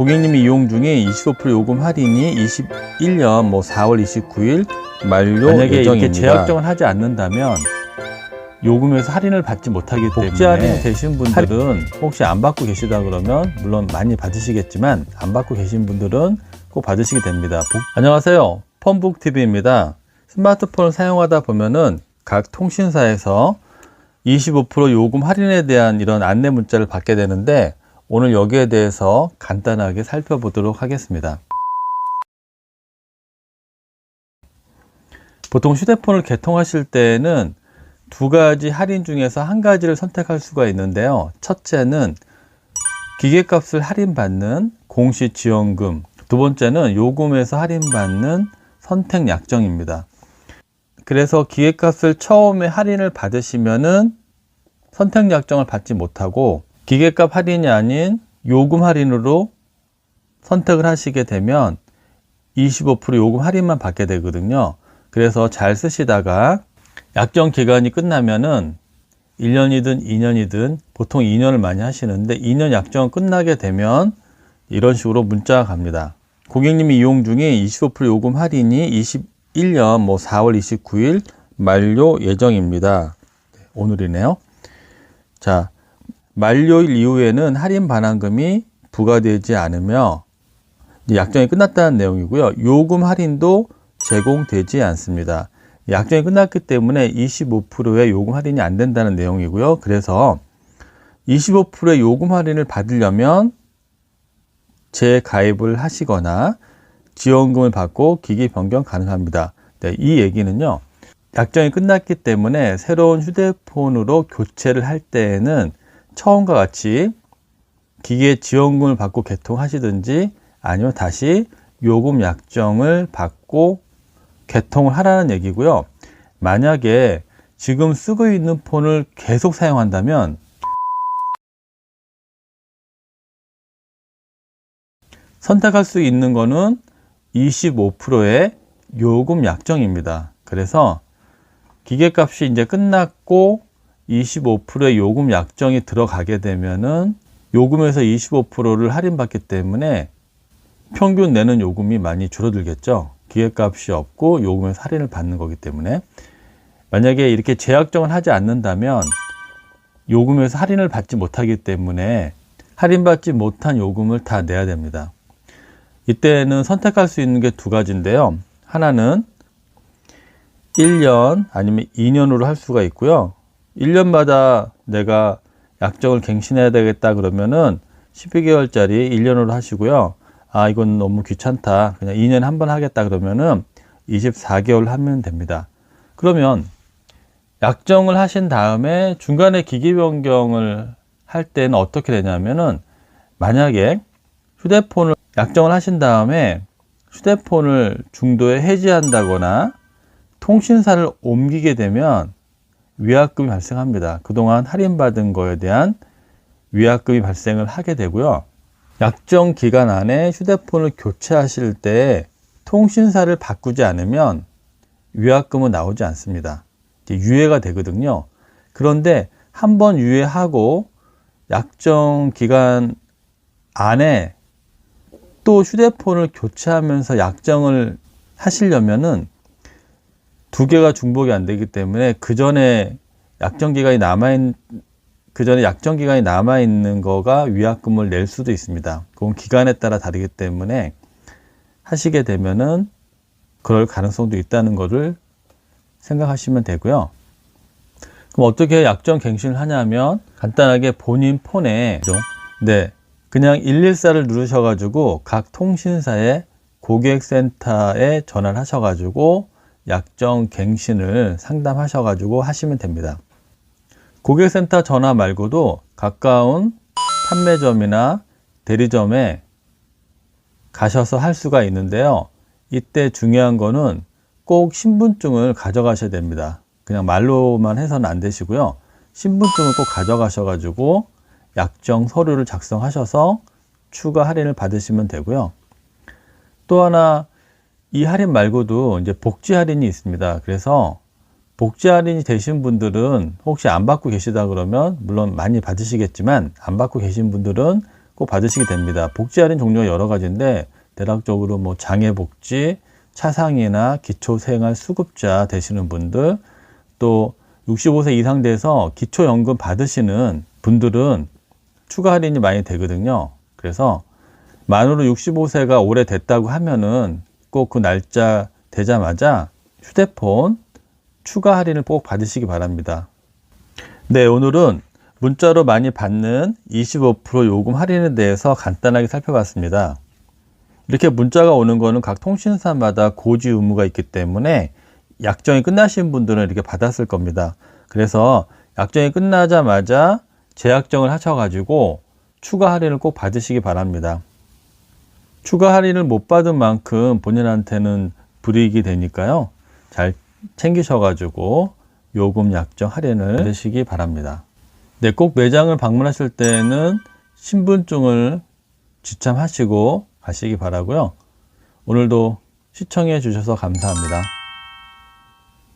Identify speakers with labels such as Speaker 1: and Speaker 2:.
Speaker 1: 고객님이 이용 중에 25% 요금 할인이 21년 뭐 4월 29일 만료
Speaker 2: 만약에
Speaker 1: 예정입니다.
Speaker 2: 이렇게
Speaker 1: 재약정을 하지 않는다면 요금에서 할인을 받지 못하기 때문에 복지 할인이 되신 분들은 혹시 안 받고 계시다 그러면 물론 많이 받으시겠지만 안 받고 계신 분들은 꼭 받으시게 됩니다. 복- 안녕하세요. 펌북 TV입니다. 스마트폰을 사용하다 보면은 각 통신사에서 25% 요금 할인에 대한 이런 안내 문자를 받게 되는데 오늘 여기에 대해서 간단하게 살펴보도록 하겠습니다. 보통 휴대폰을 개통하실 때는 두 가지 할인 중에서 한 가지를 선택할 수가 있는데요. 첫째는 기계값을 할인받는 공시 지원금, 두 번째는 요금에서 할인받는 선택 약정입니다. 그래서 기계값을 처음에 할인을 받으시면은 선택 약정을 받지 못하고 기계값 할인이 아닌 요금 할인으로 선택을 하시게 되면 25% 요금 할인만 받게 되거든요. 그래서 잘 쓰시다가 약정 기간이 끝나면은 1년이든 2년이든 보통 2년을 많이 하시는데 2년 약정 끝나게 되면 이런 식으로 문자가 갑니다. 고객님이 이용 중에 25% 요금 할인이 21년 뭐 4월 29일 만료 예정입니다. 네, 오늘이네요. 자, 만료일 이후에는 할인 반환금이 부과되지 않으며 약정이 끝났다는 내용이고요. 요금 할인도 제공되지 않습니다. 약정이 끝났기 때문에 25%의 요금 할인이 안 된다는 내용이고요. 그래서 25%의 요금 할인을 받으려면 재가입을 하시거나 지원금을 받고 기기 변경 가능합니다. 네, 이 얘기는요. 약정이 끝났기 때문에 새로운 휴대폰으로 교체를 할 때에는 처음과 같이 기계 지원금을 받고 개통하시든지 아니면 다시 요금 약정을 받고 개통을 하라는 얘기고요. 만약에 지금 쓰고 있는 폰을 계속 사용한다면 선택할 수 있는 거는 25%의 요금 약정입니다. 그래서 기계값이 이제 끝났고 25%의 요금 약정이 들어가게 되면은 요금에서 25%를 할인받기 때문에 평균 내는 요금이 많이 줄어들겠죠. 기계값이 없고 요금에서 할인을 받는 거기 때문에 만약에 이렇게 재약정을 하지 않는다면 요금에서 할인을 받지 못하기 때문에 할인받지 못한 요금을 다 내야 됩니다. 이때는 선택할 수 있는 게 두 가지인데요. 하나는 1년 아니면 2년으로 할 수가 있고요. 1년마다 내가 약정을 갱신해야 되겠다 그러면은 12개월짜리 1년으로 하시고요. 아, 이건 너무 귀찮다. 그냥 2년에 한번 하겠다 그러면은 24개월 하면 됩니다. 그러면 약정을 하신 다음에 중간에 기기 변경을 할 때는 어떻게 되냐면은 만약에 휴대폰을 약정을 하신 다음에 휴대폰을 중도에 해지한다거나 통신사를 옮기게 되면 위약금이 발생합니다. 그동안 할인받은 거에 대한 위약금이 발생을 하게 되고요. 약정 기간 안에 휴대폰을 교체하실 때 통신사를 바꾸지 않으면 위약금은 나오지 않습니다. 유예가 되거든요. 그런데 한 번 유예하고 약정 기간 안에 또 휴대폰을 교체하면서 약정을 하시려면은 두 개가 중복이 안 되기 때문에 그 전에 약정 기간이 남아 있는 그 전에 약정 기간이 남아 있는 거가 위약금을 낼 수도 있습니다. 그건 기간에 따라 다르기 때문에 하시게 되면은 그럴 가능성도 있다는 것을 생각하시면 되고요. 그럼 어떻게 약정 갱신을 하냐면 간단하게 본인 폰에 네 그냥 114를 누르셔가지고 각 통신사의 고객센터에 전화를 하셔가지고 약정 갱신을 상담하셔가지고 하시면 됩니다. 고객센터 전화 말고도 가까운 판매점이나 대리점에 가셔서 할 수가 있는데요. 이때 중요한 거는 꼭 신분증을 가져가셔야 됩니다. 그냥 말로만 해서는 안 되시고요. 신분증을 꼭 가져가셔가지고 약정 서류를 작성하셔서 추가 할인을 받으시면 되고요. 또 하나 이 할인 말고도 이제 복지 할인이 있습니다. 그래서 복지 할인이 되신 분들은 혹시 안 받고 계시다 그러면 물론 많이 받으시겠지만 안 받고 계신 분들은 꼭 받으시게 됩니다. 복지 할인 종류가 여러 가지인데 대략적으로 뭐 장애 복지, 차상이나 기초생활 수급자 되시는 분들 또 65세 이상 돼서 기초연금 받으시는 분들은 추가 할인이 많이 되거든요. 그래서 만으로 65세가 오래 됐다고 하면은 꼭그 날짜 되자마자 휴대폰 추가 할인을 꼭 받으시기 바랍니다. 네, 오늘은 문자로 많이 받는 25% 요금 할인에 대해서 간단하게 살펴봤습니다. 이렇게 문자가 오는 거는 각 통신사마다 고지 의무가 있기 때문에 약정이 끝나신 분들은 이렇게 받았을 겁니다. 그래서 약정이 끝나자마자 재약정을 하셔가지고 추가 할인을 꼭 받으시기 바랍니다. 추가 할인을 못 받은 만큼 본인한테는 불이익이 되니까요. 잘 챙기셔가지고 요금 약정 할인을 받으시기 바랍니다. 네, 꼭 매장을 방문하실 때는 신분증을 지참하시고 가시기 바라고요. 오늘도 시청해 주셔서 감사합니다.